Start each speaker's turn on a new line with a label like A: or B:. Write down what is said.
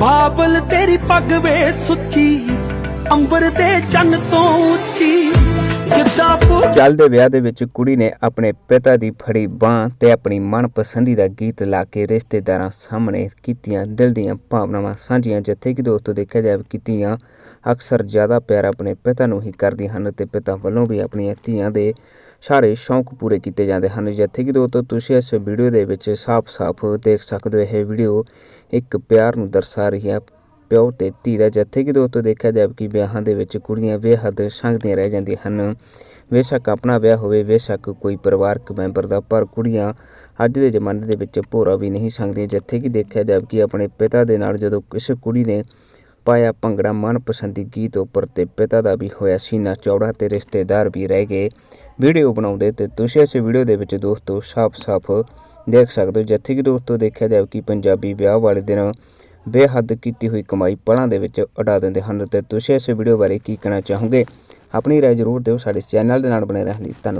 A: ਬਾਬਲ ਤੇਰੀ ਪੱਗ ਵੇ ਸੁੱਚੀ ਅੰਬਰ ਤੇ ਚੰਨ ਤੋਂ ਉੱਚੀ।
B: ਚੱਲਦੇ ਵਿਆਹ ਦੇ ਵਿੱਚ ਕੁੜੀ ਨੇ ਆਪਣੇ ਪਿਤਾ ਦੀ ਫੜੀ ਬਾਹ ਤੇ ਆਪਣੀ ਮਨਪਸੰਦੀਦਾ ਗੀਤ ਲਾ ਕੇ ਰਿਸ਼ਤੇਦਾਰਾਂ ਸਾਹਮਣੇ ਕੀਤੀਆਂ ਦਿਲ ਦੀਆਂ ਭਾਵਨਾਵਾਂ ਸਾਂਝੀਆਂ, ਜਿੱਥੇ ਕਿ ਦੋਸਤੋ ਦੇਖਿਆ ਜਾਵੇ ਕਿ ਧੀਆਂ ਅਕਸਰ ਜ਼ਿਆਦਾ ਪਿਆਰ ਆਪਣੇ ਪਿਤਾ ਨੂੰ ਹੀ ਕਰਦੀਆਂ ਹਨ ਤੇ ਪਿਤਾ ਵੱਲੋਂ ਵੀ ਆਪਣੀਆਂ ਧੀਆਂ ਦੇ ਸਾਰੇ ਸ਼ੌਂਕ ਪੂਰੇ ਕੀਤੇ ਜਾਂਦੇ ਹਨ, ਜਿੱਥੇ ਕਿ ਦੋਸਤੋ ਤੁਸੀਂ ਇਸ ਵੀਡੀਓ ਦੇ ਵਿੱਚ ਸਾਫ਼-ਸਾਫ਼ ਦੇਖ ਸਕਦੇ ਹੋ। ਇਹ ਵੀਡੀਓ ਇੱਕ ਪਿਆਰ ਨੂੰ ਦਰਸਾ ਰਹੀ ਹੈ। ਪਿਓ ਤੇ ਧੀ ਦਾ ਜਿੱਥੇ ਕਿ ਦੋਸਤੋ ਦੇਖਿਆ ਜਾਵੇ ਕਿ ਵਿਆਹਾਂ ਦੇ ਵਿੱਚ ਕੁੜੀਆਂ ਬੇਹੱਦ ਸੰਗਦੀਆਂ ਰਹਿ ਜਾਂਦੀਆਂ ਹਨ। ਬੇਸ਼ੱਕ ਆਪਣਾ ਵਿਆਹ ਹੋਵੇ, ਬੇਸ਼ੱਕ ਕੋਈ ਪਰਿਵਾਰਕ ਮੈਂਬਰ ਦਾ, ਪਰ ਕੁੜੀਆਂ ਅੱਜ ਦੇ ਜ਼ਮਾਨੇ ਦੇ ਵਿੱਚ ਭੋਰਾ ਵੀ ਨਹੀਂ ਸੰਗਦੀਆਂ। ਜਿੱਥੇ ਕਿ ਦੇਖਿਆ ਜਾਵੇ ਕਿ ਆਪਣੇ ਪਿਤਾ ਦੇ ਨਾਲ ਜਦੋਂ ਕਿਸੇ ਕੁੜੀ ਨੇ ਪਾਇਆ ਭੰਗੜਾ, ਮਨਪਸੰਦੀ ਗੀਤ ਉੱਪਰ ਤੇ ਪਿਤਾ ਦਾ ਵੀ ਹੋਇਆ ਸੀਨਾ ਚੌੜਾ ਤੇ ਰਿਸ਼ਤੇਦਾਰ ਵੀ ਰਹਿ ਗਏ। ਵੀਡੀਓ ਬਣਾਉਂਦੇ ਤੇ ਤੁਸੀਂ ਇਸ ਵੀਡੀਓ ਦੇ ਵਿੱਚ ਦੋਸਤੋ ਸਾਫ਼-ਸਾਫ਼ ਦੇਖ ਸਕਦੇ ਹੋ। ਜਿੱਥੇ ਕਿ ਦੋਸਤੋ ਦੇਖਿਆ ਜਾਵੇ ਕਿ ਪੰਜਾਬੀ ਵਿਆਹ ਵਾਲੇ ਦਿਨ ਬੇਹੱਦ ਕੀਤੀ ਹੋਈ ਕਮਾਈ ਪਲਾਂ ਦੇ ਵਿੱਚ ਉਡਾ ਦਿੰਦੇ ਹਨ ਤੇ ਤੁਸੀਂ ਇਸ ਵੀਡੀਓ ਬਾਰੇ ਕੀ ਕਹਿਣਾ ਚਾਹੋਗੇ? ਆਪਣੀ ਰਾਏ ਜ਼ਰੂਰ ਦਿਓ, ਸਾਡੇ ਚੈਨਲ ਦੇ ਨਾਲ ਬਣੇ ਰਹਿਣ ਲਈ ਧੰਨਵਾਦ।